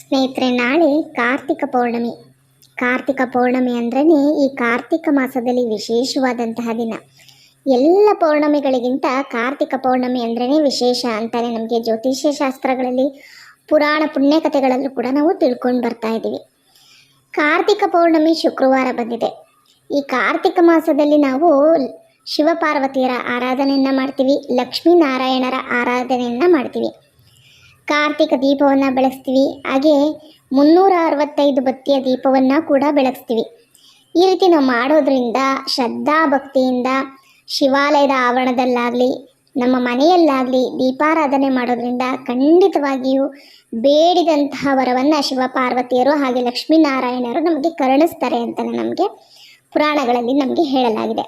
ಸ್ನೇಹಿತರೆ, ನಾಳೆ ಕಾರ್ತಿಕ ಪೌರ್ಣಮಿ. ಕಾರ್ತಿಕ ಪೌರ್ಣಮಿ ಅಂದ್ರೇ ಈ ಕಾರ್ತಿಕ ಮಾಸದಲ್ಲಿ ವಿಶೇಷವಾದಂತಹ ದಿನ. ಎಲ್ಲ ಪೌರ್ಣಮಿಗಳಿಗಿಂತ ಕಾರ್ತಿಕ ಪೌರ್ಣಮಿ ಅಂದ್ರೇ ವಿಶೇಷ ಅಂತಾನೆ ನಮಗೆ ಜ್ಯೋತಿಷ್ಯ ಶಾಸ್ತ್ರಗಳಲ್ಲಿ ಪುರಾಣ ಪುಣ್ಯಕಥೆಗಳಲ್ಲೂ ಕೂಡ ನಾವು ತಿಳ್ಕೊಂಡು ಬರ್ತಾ ಇದ್ದೀವಿ ಕಾರ್ತಿಕ ಪೌರ್ಣಮಿ ಶುಕ್ರವಾರ ಬಂದಿದೆ. ಈ ಕಾರ್ತಿಕ ಮಾಸದಲ್ಲಿ ನಾವು ಶಿವಪಾರ್ವತಿಯರ ಆರಾಧನೆಯನ್ನು ಮಾಡ್ತೀವಿ, ಲಕ್ಷ್ಮೀನಾರಾಯಣರ ಆರಾಧನೆಯನ್ನು ಮಾಡ್ತೀವಿ. ಕಾರ್ತಿಕ ದೀಪವನ್ನು ಬೆಳೆಸ್ತೀವಿ. ಹಾಗೆ ಮುನ್ನೂರ ಅರವತ್ತೈದು ಬತ್ತಿಯ ದೀಪವನ್ನು ಕೂಡ ಬೆಳಗ್ಸ್ತೀವಿ. ಈ ರೀತಿ ನಾವು ಮಾಡೋದ್ರಿಂದ ಶ್ರದ್ಧಾ ಭಕ್ತಿಯಿಂದ ಶಿವಾಲಯದ ಆವರಣದಲ್ಲಾಗಲಿ, ನಮ್ಮ ಮನೆಯಲ್ಲಾಗಲಿ ದೀಪಾರಾಧನೆ ಮಾಡೋದ್ರಿಂದ ಖಂಡಿತವಾಗಿಯೂ ಬೇಡಿದಂತಹ ವರವನ್ನು ಶಿವಪಾರ್ವತಿಯರು ಹಾಗೆ ಲಕ್ಷ್ಮೀನಾರಾಯಣರು ನಮಗೆ ಕರುಣಿಸ್ತಾರೆ ಅಂತಲೇ ನಮಗೆ ಪುರಾಣಗಳಲ್ಲಿ ನಮಗೆ ಹೇಳಲಾಗಿದೆ.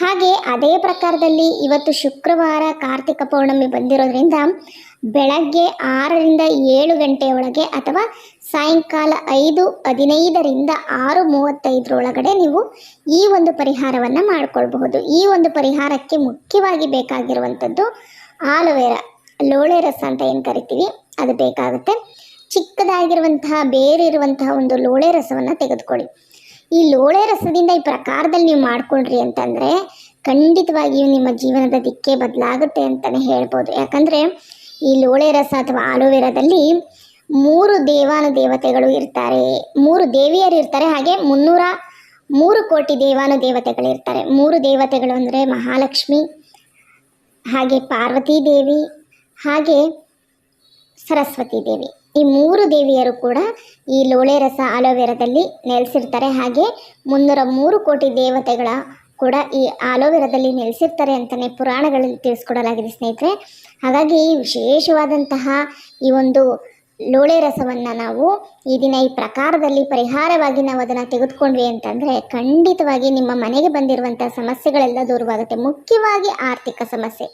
ಹಾಗೆ ಅದೇ ಪ್ರಕಾರದಲ್ಲಿ ಇವತ್ತು ಶುಕ್ರವಾರ ಕಾರ್ತಿಕ ಪೌರ್ಣಮಿ ಬಂದಿರೋದ್ರಿಂದ ಬೆಳಗ್ಗೆ ಆರರಿಂದ ಏಳು ಗಂಟೆಯೊಳಗೆ ಅಥವಾ ಸಾಯಂಕಾಲ ಐದು, ಹದಿನೈದರಿಂದ ಆರು ಮೂವತ್ತೈದರೊಳಗಡೆ ನೀವು ಈ ಒಂದು ಪರಿಹಾರವನ್ನು ಮಾಡಿಕೊಳ್ಬಹುದು. ಈ ಒಂದು ಪರಿಹಾರಕ್ಕೆ ಮುಖ್ಯವಾಗಿ ಬೇಕಾಗಿರುವಂಥದ್ದು ಆಲೋವೆರಾ, ಲೋಳೆ ರಸ ಅಂತ ಏನು ಕರಿತೀವಿ, ಅದು ಬೇಕಾಗುತ್ತೆ. ಚಿಕ್ಕದಾಗಿರುವಂತಹ, ಬೇರಿರುವಂತಹ ಒಂದು ಲೋಳೆ ರಸವನ್ನು ತೆಗೆದುಕೊಳ್ಳಿ. ಈ ಲೋಳೆ ರಸದಿಂದ ಈ ಪ್ರಕಾರದಲ್ಲಿ ನೀವು ಮಾಡ್ಕೊಂಡ್ರಿ ಅಂತಂದರೆ ಖಂಡಿತವಾಗಿಯೂ ನಿಮ್ಮ ಜೀವನದ ದಿಕ್ಕೇ ಬದಲಾಗುತ್ತೆ ಅಂತಲೇ ಹೇಳ್ಬೋದು. ಯಾಕಂದರೆ ಈ ಲೋಳೆ ರಸ ಅಥವಾ ಆಲೋವೆರಾದಲ್ಲಿ ಮೂರು ದೇವಾನು ದೇವತೆಗಳು ಇರ್ತಾರೆ. ಮೂರು ದೇವಿಯರು ಇರ್ತಾರೆ. ಹಾಗೆ ಮುನ್ನೂರ ಮೂರು ಕೋಟಿ ದೇವಾನು ದೇವತೆಗಳು ಇರ್ತಾರೆ. ಮೂರು ದೇವತೆಗಳು ಅಂದರೆ ಮಹಾಲಕ್ಷ್ಮಿ, ಹಾಗೆ ಪಾರ್ವತೀ ದೇವಿ ಹಾಗೆ ಸರಸ್ವತಿ ದೇವಿ ಈ ಮೂರು ದೇವಿಯರು ಕೂಡ ಈ ಲೋಳೆ ರಸ ಆಲೋವೆರಾದಲ್ಲಿ ನೆಲೆಸಿರ್ತಾರೆ. ಹಾಗೆ ಮುನ್ನೂರ ಮೂರು ಕೋಟಿ ದೇವತೆಗಳ ಕೂಡ ಈ ಆಲೋವೆರಾದಲ್ಲಿ ನೆಲೆಸಿರ್ತಾರೆ ಅಂತಲೇ ಪುರಾಣಗಳಲ್ಲಿ ತಿಳಿಸ್ಕೊಡಲಾಗಿದೆ ಸ್ನೇಹಿತರೆ. ಹಾಗಾಗಿ ವಿಶೇಷವಾದಂತಹ ಈ ಒಂದು ಲೋಳೆ ರಸವನ್ನು ನಾವು ಈ ದಿನ ಈ ಪ್ರಕಾರದಲ್ಲಿ ಪರಿಹಾರವಾಗಿ ನಾವು ಅದನ್ನು ತೆಗೆದುಕೊಂಡ್ವಿ ಅಂತಂದರೆ ಖಂಡಿತವಾಗಿ ನಿಮ್ಮ ಮನೆಗೆ ಬಂದಿರುವಂಥ ಸಮಸ್ಯೆಗಳೆಲ್ಲ ದೂರವಾಗುತ್ತೆ. ಮುಖ್ಯವಾಗಿ ಆರ್ಥಿಕ ಸಮಸ್ಯೆ.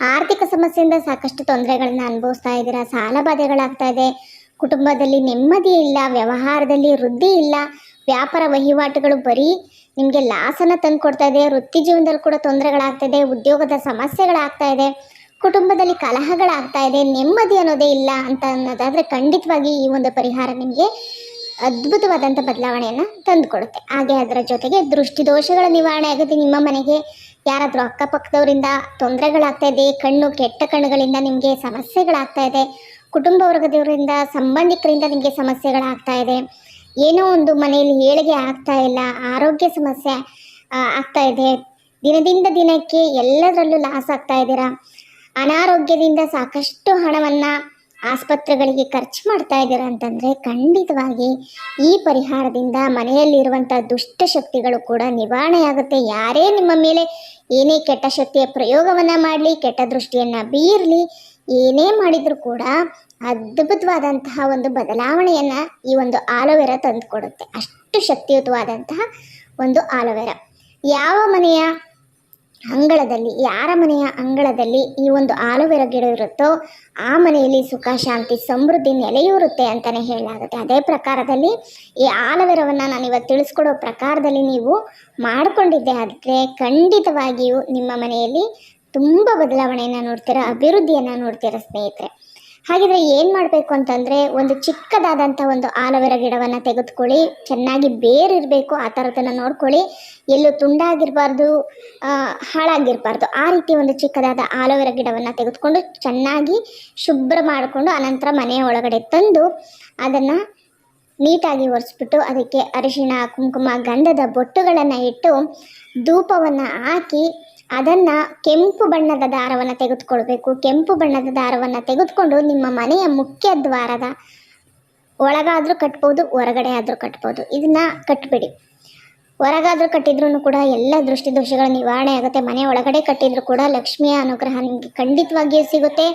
ಆರ್ಥಿಕ ಸಮಸ್ಯೆಯಿಂದ ಸಾಕಷ್ಟು ತೊಂದರೆಗಳನ್ನ ಅನುಭವಿಸ್ತಾ ಇದ್ದೀರಾ? ಸಾಲ ಬಾಧೆಗಳಾಗ್ತಾ ಇದೆ. ಕುಟುಂಬದಲ್ಲಿ ನೆಮ್ಮದಿ ಇಲ್ಲ, ವ್ಯವಹಾರದಲ್ಲಿ ವೃದ್ಧಿ ಇಲ್ಲ, ವ್ಯಾಪಾರ ವಹಿವಾಟುಗಳು ಬರೀ ನಿಮಗೆ ಲಾಸನ್ನು ತಂದು ಕೊಡ್ತಾ ಇದೆ, ವೃತ್ತಿ ಜೀವನದಲ್ಲಿ ಕೂಡ ತೊಂದರೆಗಳಾಗ್ತಾ ಇದೆ, ಉದ್ಯೋಗದ ಸಮಸ್ಯೆಗಳಾಗ್ತಾ ಇದೆ, ಕುಟುಂಬದಲ್ಲಿ ಕಲಹಗಳಾಗ್ತಾ ಇದೆ, ನೆಮ್ಮದಿ ಅನ್ನೋದೇ ಇಲ್ಲ ಅಂತ ಅನ್ನೋದಾದರೆ ಖಂಡಿತವಾಗಿ ಈ ಒಂದು ಪರಿಹಾರ ನಿಮಗೆ ಅದ್ಭುತವಾದಂಥ ಬದಲಾವಣೆಯನ್ನು ತಂದುಕೊಡುತ್ತೆ. ಹಾಗೆ ಅದರ ಜೊತೆಗೆ ದೃಷ್ಟಿದೋಷಗಳ ನಿವಾರಣೆ ಆಗುತ್ತೆ ನಿಮ್ಮ ಮನೆಗೆ. ಯಾರಾದರೂ ಅಕ್ಕಪಕ್ಕದವರಿಂದ ತೊಂದರೆಗಳಾಗ್ತಾ ಇದೆ ಕಣ್ಣು ಕೆಟ್ಟ ಕಣ್ಣುಗಳಿಂದ ನಿಮಗೆ ಸಮಸ್ಯೆಗಳಾಗ್ತಾ ಇದೆ ಕುಟುಂಬ ವರ್ಗದವರಿಂದ ಸಂಬಂಧಿಕರಿಂದ ನಿಮಗೆ ಸಮಸ್ಯೆಗಳಾಗ್ತಾ ಇದೆ ಏನೋ ಒಂದು ಮನೆಯಲ್ಲಿ ಏಳಿಗೆ ಆಗ್ತಾ ಇಲ್ಲ ಆರೋಗ್ಯ ಸಮಸ್ಯೆ ಆಗ್ತಾ ಇದೆ ದಿನದಿಂದ ದಿನಕ್ಕೆ ಎಲ್ಲದರಲ್ಲೂ ಲಾಸ್ ಆಗ್ತಾ ಇದ್ದೀರಾ ಅನಾರೋಗ್ಯದಿಂದ ಸಾಕಷ್ಟು ಹಣವನ್ನು ಆಸ್ಪತ್ರೆಗಳಿಗೆ ಖರ್ಚು ಮಾಡ್ತಾ ಇದ್ದೀರಾ ಅಂತಂದರೆ ಖಂಡಿತವಾಗಿ ಈ ಪರಿಹಾರದಿಂದ ಮನೆಯಲ್ಲಿರುವಂಥ ದುಷ್ಟಶಕ್ತಿಗಳು ಕೂಡ ನಿವಾರಣೆಯಾಗುತ್ತೆ. ಯಾರೇ ನಿಮ್ಮ ಮೇಲೆ ಏನೇ ಕೆಟ್ಟ ಶಕ್ತಿಯ ಪ್ರಯೋಗವನ್ನು ಮಾಡಲಿ, ಕೆಟ್ಟ ದೃಷ್ಟಿಯನ್ನು ಬೀರಲಿ, ಏನೇ ಮಾಡಿದರೂ ಕೂಡ ಅದ್ಭುತವಾದಂತಹ ಒಂದು ಬದಲಾವಣೆಯನ್ನು ಈ ಒಂದು ಆಲೋವೆರಾ ತಂದುಕೊಡುತ್ತೆ. ಅಷ್ಟು ಶಕ್ತಿಯುತವಾದಂತಹ ಒಂದು ಆಲೋವೆರಾ. ಯಾವ ಮನೆಯ ಅಂಗಳದಲ್ಲಿ ಯಾರ ಮನೆಯ ಅಂಗಳದಲ್ಲಿ ಈ ಒಂದು ಆಲೋವೆರಾ ಗಿಡ ಇರುತ್ತೋ, ಆ ಮನೆಯಲ್ಲಿ ಸುಖ, ಶಾಂತಿ, ಸಮೃದ್ಧಿ ನೆಲೆಯೂರುತ್ತೆ ಅಂತಲೇ ಹೇಳಲಾಗುತ್ತೆ. ಅದೇ ಪ್ರಕಾರದಲ್ಲಿ ಈ ಆಲೋವೆರಾವನ್ನು ನಾನು ಇವತ್ತು ತಿಳಿಸ್ಕೊಡೋ ಪ್ರಕಾರದಲ್ಲಿ ನೀವು ಮಾಡಿಕೊಂಡಿದ್ದೆ ಆದರೆ ಖಂಡಿತವಾಗಿಯೂ ನಿಮ್ಮ ಮನೆಯಲ್ಲಿ ತುಂಬ ಬದಲಾವಣೆಯನ್ನು ನೋಡ್ತೀರ, ಅಭಿವೃದ್ಧಿಯನ್ನು ನೋಡ್ತೀರ ಸ್ನೇಹಿತರೆ? ಹಾಗಿದ್ರೆ ಏನು ಮಾಡಬೇಕು ಅಂತಂದರೆ ಒಂದು ಚಿಕ್ಕದಾದಂಥ ಒಂದು ಆಲೋವೆರಾ ಗಿಡವನ್ನು ತೆಗೆದುಕೊಳ್ಳಿ. ಚೆನ್ನಾಗಿ ಬೇರಿರಬೇಕು ಆ ಥರದನ್ನು ನೋಡ್ಕೊಳ್ಳಿ. ಎಲ್ಲೂ ತುಂಡಾಗಿರಬಾರ್ದು ಹಾಳಾಗಿರಬಾರ್ದು. ಆ ರೀತಿ ಒಂದು ಚಿಕ್ಕದಾದ ಆಲೋವೆರಾ ಗಿಡವನ್ನು ತೆಗೆದುಕೊಂಡು ಚೆನ್ನಾಗಿ ಶುಭ್ರ ಮಾಡಿಕೊಂಡು ಅನಂತರ ಮನೆಯ ಒಳಗಡೆ ತಂದು ಅದನ್ನು ನೀಟಾಗಿ ಒರೆಸ್ಬಿಟ್ಟು ಅದಕ್ಕೆ ಅರಿಶಿಣ, ಕುಂಕುಮ, ಗಂಧದ ಬೊಟ್ಟುಗಳನ್ನು ಇಟ್ಟು ಧೂಪವನ್ನು ಹಾಕಿ ಅದನ್ನು ಕೆಂಪು ಬಣ್ಣದ ದಾರವನ್ನು ತೆಗೆದುಕೊಳ್ಬೇಕು. ಕೆಂಪು ಬಣ್ಣದ ದಾರವನ್ನು ತೆಗೆದುಕೊಂಡು ನಿಮ್ಮ ಮನೆಯ ಮುಖ್ಯ ದ್ವಾರದ ಒಳಗಾದರೂ ಕಟ್ಬೋದು, ಹೊರಗಡೆ ಆದರೂ ಕಟ್ಬೋದು. ಇದನ್ನು ಕಟ್ಬಿಡಿ. ಹೊರಗಾದರೂ ಕಟ್ಟಿದ್ರೂ ಕೂಡ ಎಲ್ಲ ದೃಷ್ಟಿದೋಷಗಳ ನಿವಾರಣೆ ಆಗುತ್ತೆ. ಮನೆ ಒಳಗಡೆ ಕಟ್ಟಿದ್ರು ಕೂಡ ಲಕ್ಷ್ಮಿಯ ಅನುಗ್ರಹ ನಿಮಗೆ ಖಂಡಿತವಾಗಿಯೂ ಸಿಗುತ್ತೆ.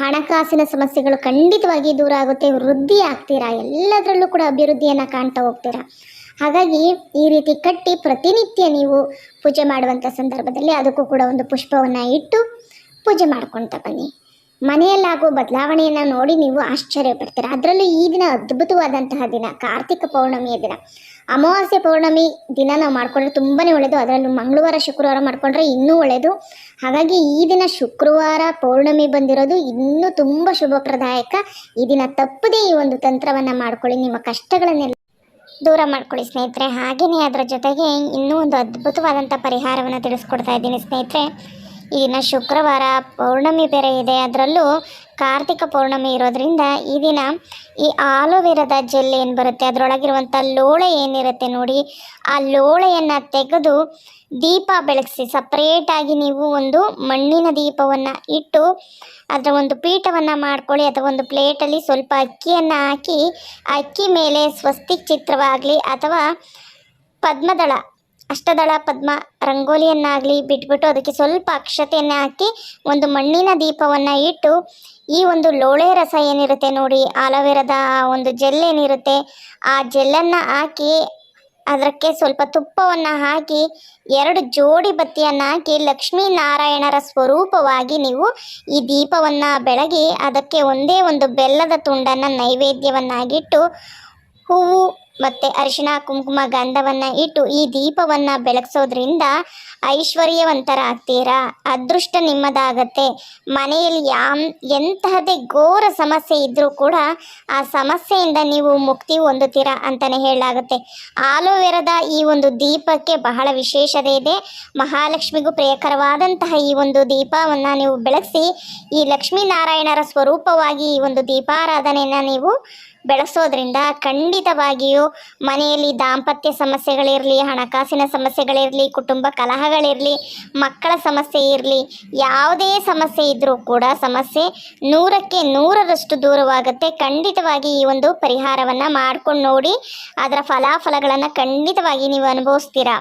ಹಣಕಾಸಿನ ಸಮಸ್ಯೆಗಳು ಖಂಡಿತವಾಗಿ ದೂರ ಆಗುತ್ತೆ. ವೃದ್ಧಿ ಆಗ್ತೀರಾ? ಎಲ್ಲದರಲ್ಲೂ ಕೂಡ ಅಭಿವೃದ್ಧಿಯನ್ನು ಕಾಣ್ತಾ ಹೋಗ್ತೀರಾ? ಹಾಗಾಗಿ ಈ ರೀತಿ ಕಟ್ಟಿ ಪ್ರತಿನಿತ್ಯ ನೀವು ಪೂಜೆ ಮಾಡುವಂಥ ಸಂದರ್ಭದಲ್ಲಿ ಅದಕ್ಕೂ ಕೂಡ ಒಂದು ಪುಷ್ಪವನ್ನು ಇಟ್ಟು ಪೂಜೆ ಮಾಡ್ಕೊಳ್ತಾ ಬನ್ನಿ. ಮನೆಯಲ್ಲಾಗುವ ಬದಲಾವಣೆಯನ್ನು ನೋಡಿ ನೀವು ಆಶ್ಚರ್ಯ ಪಡ್ತೀರಾ? ಅದರಲ್ಲೂ ಈ ದಿನ ಅದ್ಭುತವಾದಂತಹ ದಿನ, ಕಾರ್ತಿಕ ಪೌರ್ಣಮಿಯ ದಿನ. ಅಮಾವಾಸ್ಯೆ ಪೌರ್ಣಮಿ ದಿನ ನಾವು ಮಾಡ್ಕೊಂಡ್ರೆ ತುಂಬಾ ಒಳ್ಳೆಯದು ಅದರಲ್ಲೂ ಮಂಗಳವಾರ, ಶುಕ್ರವಾರ ಮಾಡ್ಕೊಂಡ್ರೆ ಇನ್ನೂ ಒಳ್ಳೆಯದು ಹಾಗಾಗಿ ಈ ದಿನ ಶುಕ್ರವಾರ ಪೌರ್ಣಮಿ ಬಂದಿರೋದು ಇನ್ನೂ ತುಂಬ ಶುಭಪ್ರದಾಯಕ. ಈ ದಿನ ತಪ್ಪದೇ ಈ ಒಂದು ತಂತ್ರವನ್ನು ಮಾಡ್ಕೊಳ್ಳಿ. ನಿಮ್ಮ ಕಷ್ಟಗಳನ್ನೆಲ್ಲ ದೂರ ಮಾಡ್ಕೊಳ್ಳಿ ಸ್ನೇಹಿತರೆ. ಹಾಗೆಯೇ ಅದರ ಜೊತೆಗೆ ಇನ್ನೂ ಒಂದು ಅದ್ಭುತವಾದಂಥ ಪರಿಹಾರವನ್ನು ತಿಳಿಸ್ಕೊಡ್ತಾ ಇದ್ದೀನಿ ಸ್ನೇಹಿತರೆ. ಈ ದಿನ ಶುಕ್ರವಾರ ಪೌರ್ಣಮಿ ಬೇರೆ ಇದೆ. ಅದರಲ್ಲೂ ಕಾರ್ತಿಕ ಪೌರ್ಣಮಿ ಇರೋದ್ರಿಂದ ಈ ದಿನ ಈ ಆಲೋವೆರದ ಜೆಲ್ ಏನು ಬರುತ್ತೆ? ಅದರೊಳಗಿರುವಂಥ ಲೋಳೆ ಏನಿರುತ್ತೆ ನೋಡಿ, ಆ ಲೋಳೆಯನ್ನು ತೆಗೆದು ದೀಪ ಬೆಳಗಿಸಿ ಸಪ್ರೇಟಾಗಿ ನೀವು ಒಂದು ಮಣ್ಣಿನ ದೀಪವನ್ನು ಇಟ್ಟು ಅದರ ಒಂದು ಪೀಠವನ್ನು ಮಾಡ್ಕೊಳ್ಳಿ, ಅಥವಾ ಒಂದು ಪ್ಲೇಟಲ್ಲಿ ಸ್ವಲ್ಪ ಅಕ್ಕಿಯನ್ನು ಹಾಕಿ, ಅಕ್ಕಿ ಮೇಲೆ ಸ್ವಸ್ತಿಕ್ ಚಿತ್ರವಾಗಲಿ ಅಥವಾ ಪದ್ಮದಳ ಅಷ್ಟದಳ ಪದ್ಮ ರಂಗೋಲಿಯನ್ನಾಗಲಿ ಬಿಟ್ಬಿಟ್ಟು ಅದಕ್ಕೆ ಸ್ವಲ್ಪ ಅಕ್ಷತೆಯನ್ನು ಹಾಕಿ ಒಂದು ಮಣ್ಣಿನ ದೀಪವನ್ನು ಇಟ್ಟು ಈ ಒಂದು ಲೋಳೆ ರಸ ಏನಿರುತ್ತೆ ನೋಡಿ, ಆಲೋವೆರಾದ ಒಂದು ಜೆಲ್ ಏನಿರುತ್ತೆ, ಆ ಜೆಲ್ಲನ್ನು ಹಾಕಿ ಅದಕ್ಕೆ ಸ್ವಲ್ಪ ತುಪ್ಪವನ್ನು ಹಾಕಿ ಎರಡು ಜೋಡಿ ಬತ್ತಿಯನ್ನು ಹಾಕಿ ಲಕ್ಷ್ಮೀನಾರಾಯಣರ ಸ್ವರೂಪವಾಗಿ ನೀವು ಈ ದೀಪವನ್ನು ಬೆಳಗಿ ಅದಕ್ಕೆ ಒಂದೇ ಒಂದು ಬೆಲ್ಲದ ತುಂಡನ್ನು ನೈವೇದ್ಯವನ್ನಾಗಿಟ್ಟು ಹೂವು ಮತ್ತು ಅರಿಶಿಣ, ಕುಂಕುಮ ಗಂಧವನ್ನು ಇಟ್ಟು ಈ ದೀಪವನ್ನು ಬೆಳಗ್ಸೋದ್ರಿಂದ ಐಶ್ವರ್ಯವಂತರಾಗ್ತೀರಾ? ಅದೃಷ್ಟ ನಿಮ್ಮದಾಗತ್ತೆ. ಮನೆಯಲ್ಲಿ ಯಾಮ್, ಎಂತಹದೇ ಘೋರ ಸಮಸ್ಯೆ ಇದ್ದರೂ ಕೂಡ ಆ ಸಮಸ್ಯೆಯಿಂದ ನೀವು ಮುಕ್ತಿ ಹೊಂದುತ್ತೀರಾ ಅಂತಲೇ ಹೇಳಲಾಗುತ್ತೆ. ಆಲೋವೆರದ ಈ ಒಂದು ದೀಪಕ್ಕೆ ಬಹಳ ವಿಶೇಷತೆ ಇದೆ. ಮಹಾಲಕ್ಷ್ಮಿಗೂ ಪ್ರಿಯಕರವಾದಂತಹ ಈ ಒಂದು ದೀಪವನ್ನು ನೀವು ಬೆಳಗಿಸಿ ಈ ಲಕ್ಷ್ಮೀನಾರಾಯಣರ ಸ್ವರೂಪವಾಗಿ ಈ ಒಂದು ದೀಪಾರಾಧನೆಯನ್ನು ನೀವು ಬೆಳೆಸೋದ್ರಿಂದ ಖಂಡಿತವಾಗಿಯೂ ಮನೆಯಲ್ಲಿ ದಾಂಪತ್ಯ ಸಮಸ್ಯೆಗಳಿರಲಿ, ಹಣಕಾಸಿನ ಸಮಸ್ಯೆಗಳಿರಲಿ, ಕುಟುಂಬ ಕಲಹಗಳಿರಲಿ, ಮಕ್ಕಳ ಸಮಸ್ಯೆ ಇರಲಿ, ಯಾವುದೇ ಸಮಸ್ಯೆ ಇದ್ದರೂ ಕೂಡ ಸಮಸ್ಯೆ ನೂರಕ್ಕೆ ನೂರರಷ್ಟು ದೂರವಾಗುತ್ತೆ. ಖಂಡಿತವಾಗಿ ಈ ಒಂದು ಪರಿಹಾರವನ್ನು ಮಾಡ್ಕೊಂಡು ನೋಡಿ ಅದರ ಫಲಾಫಲಗಳನ್ನು ಖಂಡಿತವಾಗಿ ನೀವು ಅನುಭವಿಸ್ತೀರಾ.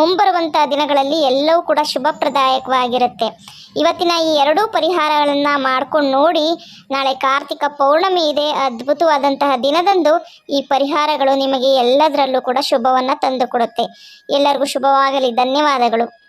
ಮುಂಬರುವಂಥ ದಿನಗಳಲ್ಲಿ ಎಲ್ಲವೂ ಕೂಡ ಶುಭಪ್ರದಾಯಕವಾಗಿರುತ್ತೆ. ಇವತ್ತಿನ ಈ ಎರಡೂ ಪರಿಹಾರಗಳನ್ನು ಮಾಡ್ಕೊಂಡು ನೋಡಿ ನಾಳೆ ಕಾರ್ತಿಕ ಪೌರ್ಣಮಿ ಇದೆ, ಅದ್ಭುತವಾದಂತಹ ದಿನದಂದು ಈ ಪರಿಹಾರಗಳು ನಿಮಗೆ ಎಲ್ಲದರಲ್ಲೂ ಕೂಡ ಶುಭವನ್ನು ತಂದುಕೊಡುತ್ತೆ ಎಲ್ಲರಿಗೂ ಶುಭವಾಗಲಿ. ಧನ್ಯವಾದಗಳು.